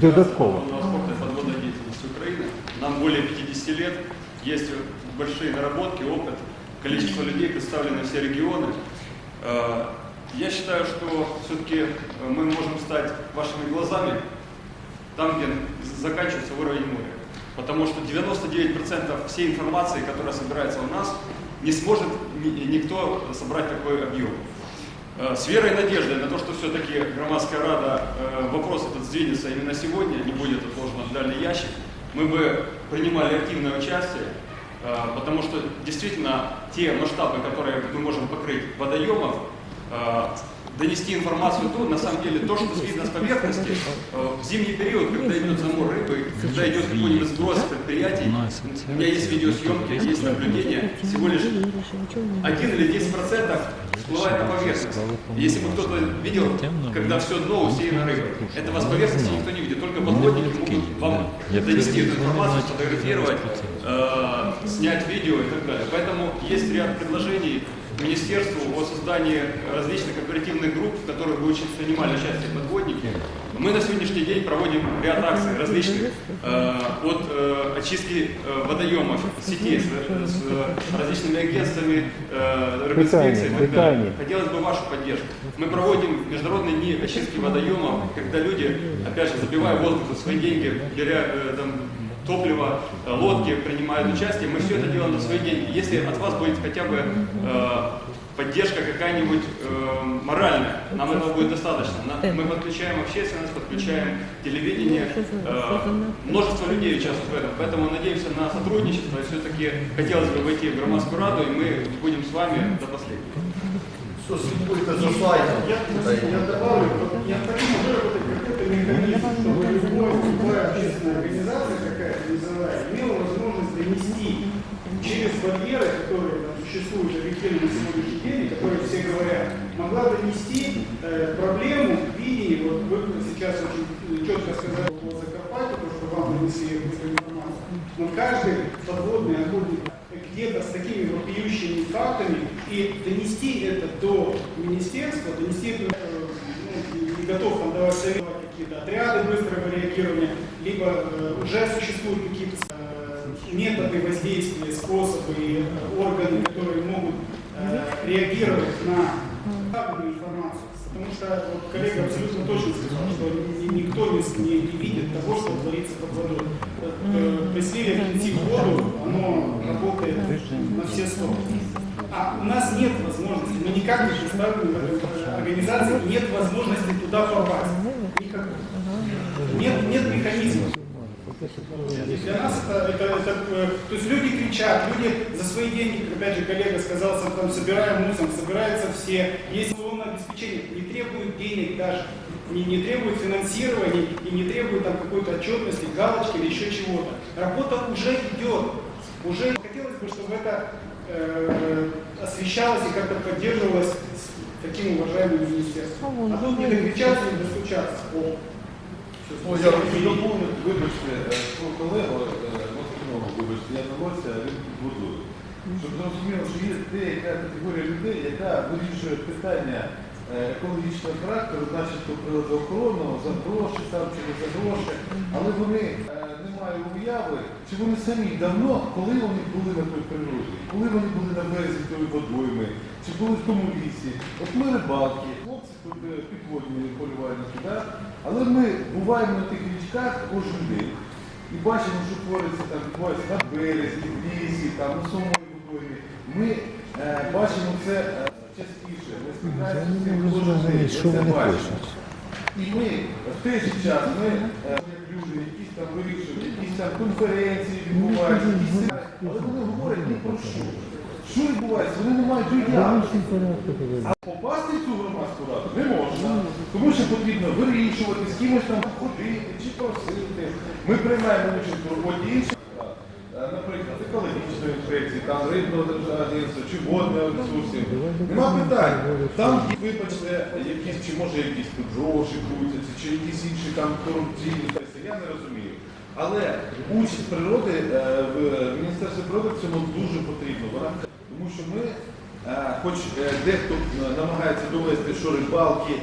Додатково. подводной деятельности Украины. Нам более 50 лет, есть большие наработки, опыт, количество людей представлены все регионы. Э, Я считаю, что все-таки мы можем стать вашими глазами там, где заканчивается уровень моря. Потому что 99% всей информации, которая собирается у нас, не сможет ни- никто собрать такой объем. Э, С верой и надеждой на то, что все-таки громадская рада, э, вопрос этот сдвинется именно сегодня, не будет отложен в дальний ящик, мы бы принимали активное участие, э, потому что действительно те масштабы, которые мы можем покрыть водоемов, э, донести информацию то, на самом деле, то, что видно с поверхности, э, в зимний период, когда идет замор рыбы, когда идет какой-нибудь сброс предприятий, у меня есть видеосъемки, есть наблюдения, всего лишь 1 или 10 процентов всплывает на поверхность. Если бы кто-то видел, когда все дно усеяно рыбой, этого с поверхности никто не видит, только подводники могут вам донести эту информацию, сфотографировать, э, снять видео и так далее. Поэтому есть ряд предложений Министерству о создании различных оперативных групп, в которых бы очень принимали участие подводники. Мы на сегодняшний день проводим ряд акций различных, э, от э, очистки э, водоемов, сетей с, с различными агентствами, э, рыбинспекции и так далее. Питание. Хотелось бы вашу поддержку. Мы проводим международные дни очистки водоемов, когда люди, опять же, забивая воздух за свои деньги, беря э, там, топливо, э, лодки принимают участие, мы все это делаем за свои деньги. Если от вас будет хотя бы э, поддержка какая-нибудь э, моральная, нам этого будет достаточно. На- Мы подключаем общественность, подключаем телевидение, э, множество людей участвует в этом, поэтому надеемся на сотрудничество, и все-таки хотелось бы войти в громадскую раду, и мы будем с вами до последнего. Я добавлю, существуют, объективно на сегодняшний день, которые все говорят, могла донести э, проблему в виде, вот вы сейчас очень четко сказали по Закарпатью, то, что вам донесли эту информацию, но каждый подводный охотник где-то с такими вопиющими фактами и донести это до министерства, донести это, э, ну, не готов там давать советы, какие-то отряды быстрого реагирования, либо э, уже существуют какие-то э, методы воздействия, способы э, органы, которые могут э, реагировать на правильную информацию. Потому что вот, коллега абсолютно точно сказал, что ни- никто не, не- не видит того, что творится под водой. Э, При сливе в воду оно работает на все сто. А у нас нет возможности, мы никак не представлены в этой организации, нет возможности туда попасть. Никакой. Нет, нет механизма. Для нас это, это, это, э, то есть люди кричат, люди за свои деньги, опять же коллега сказал, там собираем мусор, собираются все, есть полное обеспечение, не требует денег даже, не, не требует финансирования и не требует там какой-то отчетности, галочки или еще чего-то. Работа уже идет, уже хотелось бы, чтобы это э, освещалось и как-то поддерживалось таким уважаемым министерством. А тут не докричаться, не достучаться. Ну, я доповню, вибачте, е, свого колегу, е, Москвиного, вибачте, я наводься, він будує. Щоб зрозуміло, що є деяка категорія людей, яка вирішує питання е, екологічного характеру, начебто природоохоронного, за гроші там чи не за гроші, але вони е, не мають уяви, чи вони самі давно, коли вони були на той природі, коли вони були на березі тої водойми, чи були в тому лісі. От ми рибалки, хлопці тут е, підводні полювальники, да? Але ми буваємо на тих річках кожен день. І бачимо, що твориться там відбувається на березі, в лісі, там на самої водоймі. Ми е, бачимо це е, частіше. Ми цим кожен день. що це бачимо. І ми в той же час ми е, як люди, якісь там вирішують, якісь там конференції відбуваються, якісь семінари, але вони говорять ні про що. Що відбувається? Вони не мають уяви. А попасти в цю громадську раду не можна, тому що потрібно вирішувати, з кимось там ходити чи просити. Ми приймаємо участь в роботі інших Е, наприклад, екологічної інспекції, там рибного державного агентства чи водного ресурсів. Нема питань. Там, вибачте, якісь, чи може якісь тут гроші крутяться, чи якісь інші там корупційні тести, я не розумію. Але участь природи е, в Міністерстві природи цьому дуже потрібно. Тому що ми, е, хоч дехто намагається довести, що рибалки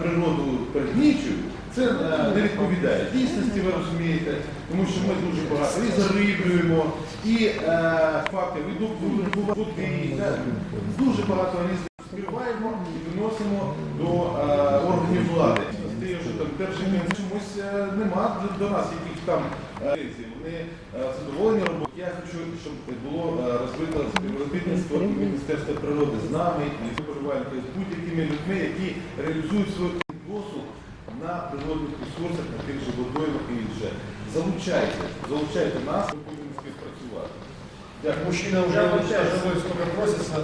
природу пригнічують, це е, не відповідає дійсності, ви розумієте, тому що ми дуже багато і зариблюємо, і е, факти видобуваємо води, дуже багато різних співаємо і виносимо до е, органів влади. Те, що там перший чомусь е, нема до нас яких там вони е, задоволені роботою. Я хочу, щоб було е, розвито співробітництво і Міністерства природи з нами, і з з будь-якими людьми, які реалізують свою досуг на природних ресурсах, на тих же водоймах і інше. Залучайте, залучайте нас, ми будемо співпрацювати. Мужчина сколько просится.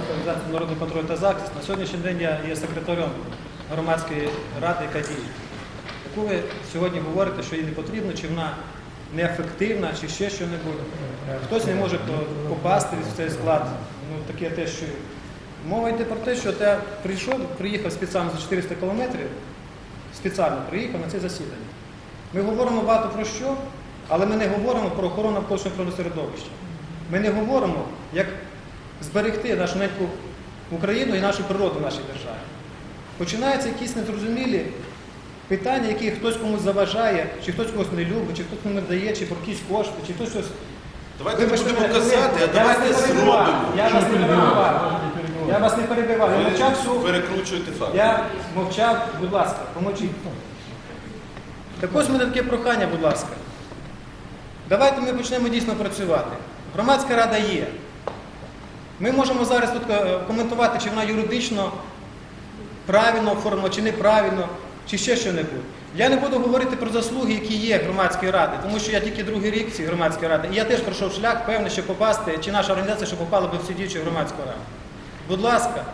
Організація Народний контроль та захист. На сьогоднішній день я є секретарем громадської ради, яка діє. Яку ви сьогодні говорите, що їй не потрібно, чи вона неефективна, чи ще що-небудь. Хтось не може попасти в цей склад. Ну, таке те, що мова йде про те, що я прийшов, приїхав спеціально за 400 кілометрів, спеціально приїхав на це засідання. Ми говоримо багато про що, але ми не говоримо про охорону навколишнього природосередовища. Ми не говоримо, як зберегти нашу неньку Україну і нашу природу в нашій державі. Починаються якісь незрозумілі питання, які хтось комусь заважає, чи хтось когось не любить, чи хтось комусь дає, чи про якісь кошти, чи хтось щось. Давайте не будемо казати, а я вас давайте не перебиваю. зробимо. Я вас не перебиваю. Я вас не перебиваю. Я мовчав всю. Перекручуєте факт. Я мовчав, будь ласка, помовчіть. Так ось мене таке прохання, будь ласка. Давайте ми почнемо дійсно працювати. Громадська рада є. Ми можемо зараз тут е, коментувати, чи вона юридично правильно оформлена, чи неправильно, чи ще що-небудь. Я не буду говорити про заслуги, які є громадської ради, тому що я тільки другий рік цій громадській раді. І я теж пройшов шлях, певний, щоб попасти, чи наша організація, щоб попала би в цю діючу громадську раду. Будь ласка,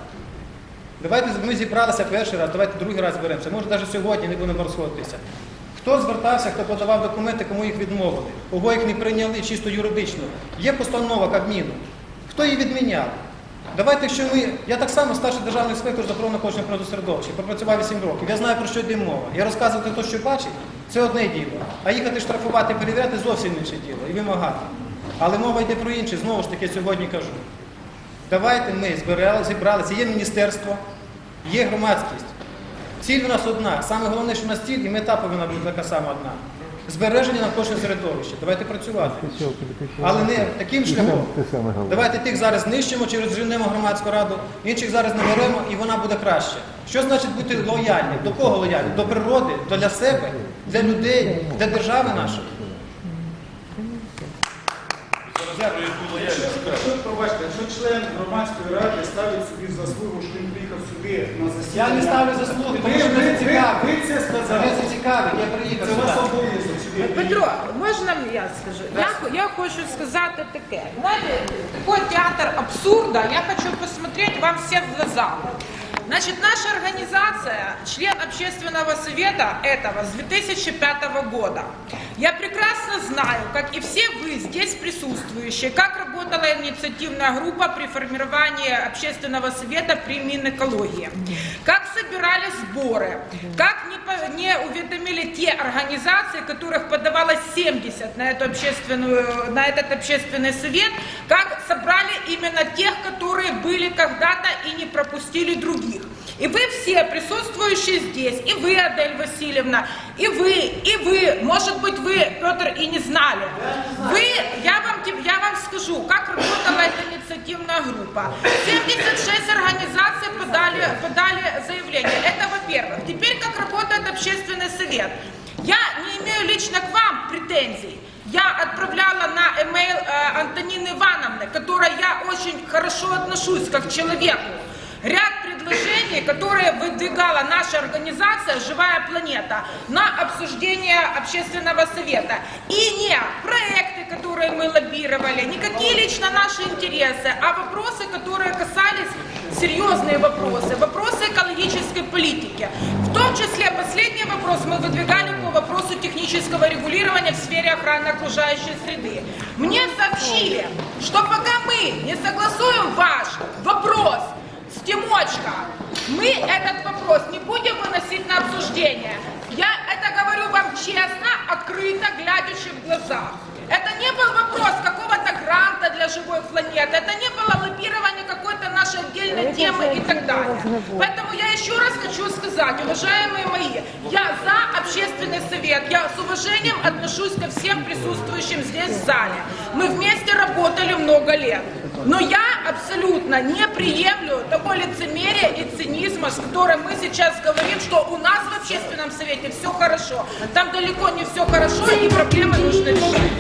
давайте ми зібралися перший раз, давайте другий раз зберемося. Може, навіть сьогодні не будемо розходитися. Хто звертався, хто подавав документи, кому їх відмовили, кого їх не прийняли чисто юридично. Є постанова Кабміну. Хто її відміняв? Давайте, якщо ми. Я так само старший державний інспектор з охорони навколишнього природосередовища, пропрацював 8 років. Я знаю, про що йде мова. Я розказувати те, що бачить, це одне діло. А їхати штрафувати, перевіряти зовсім інше діло і вимагати. Але мова йде про інше, знову ж таки, сьогодні кажу. Давайте ми збирали, зібралися, є міністерство, є громадськість. Ціль у нас одна. Саме головне, що у нас ціль і мета повинна бути така сама одна. Збереження навколишнього середовища. Давайте працювати. Але не таким шляхом. Давайте тих зараз знищимо чи розженемо громадську раду, інших зараз наберемо і вона буде краще. Що значить бути лояльним? До кого лояльним? До природи, для себе, для людей, для держави нашої. Дякую. Якщо, пробачте, якщо член громадської ради ставить собі заслугу, що він приїхав сюди на засідання. Я не ставлю заслуги, тому що мене ви, цікавить. ви це сказали. Мене це цікавить, я приїхав Це вас сюди. обов'язок сюди. Петро, можна я скажу? Я, я хочу сказати таке. Знаете, такой театр абсурда. Я хочу посмотреть вам всем в глаза. Значит, наша организация, член общественного совета этого с 2005 года. Я прекрасно знаю, как и все вы здесь присутствующие, как работала инициативная группа при формировании общественного совета при Минэкологии, Как собирались сборы, как не, не уведомили те организации, которых подавалось 70 на, эту общественную, на этот общественный совет, как собрали именно тех, которые были когда-то и не пропустили других. И вы все присутствующие здесь, и вы, Адель Васильевна, и вы, и вы, может быть, вы, Петр, и не знали. Вы, я вам, я вам скажу, как работала эта инициативная группа. 76 организаций подали, подали заявление. Это во-первых. Теперь как работает общественный совет. Я не имею лично к вам претензий. Я отправляла на емейл э, Антонины Ивановны, к которой я очень хорошо отношусь как к человеку. Ряд предложений, которые выдвигала наша организация «Живая планета» на обсуждение общественного совета. И не проекты, которые мы лоббировали, никакие лично наши интересы, а вопросы, которые касались серьезные вопросы, вопросы экологической политики. В том числе последний вопрос мы выдвигали по вопросу технического регулирования в сфере охраны окружающей среды. Мне сообщили, что пока мы не согласуем ваш вопрос Тимочка, мы этот вопрос не будем выносить на обсуждение. Я это говорю вам честно, открыто, глядячи в глаза. Это не был вопрос какого-то гранта для живой планеты, это не было лоббирование какой-то нашей отдельной темы и так далее. Поэтому я еще раз хочу сказать, уважаемые мои, я за общественный совет, я с уважением отношусь ко всем присутствующим здесь в зале. Мы вместе работали много лет. Но я абсолютно не приемлю такой лицемерия и цинизма, с которым мы сейчас говорим, что у нас в общественном совете все хорошо. Там далеко не все хорошо, и проблемы нужно решать.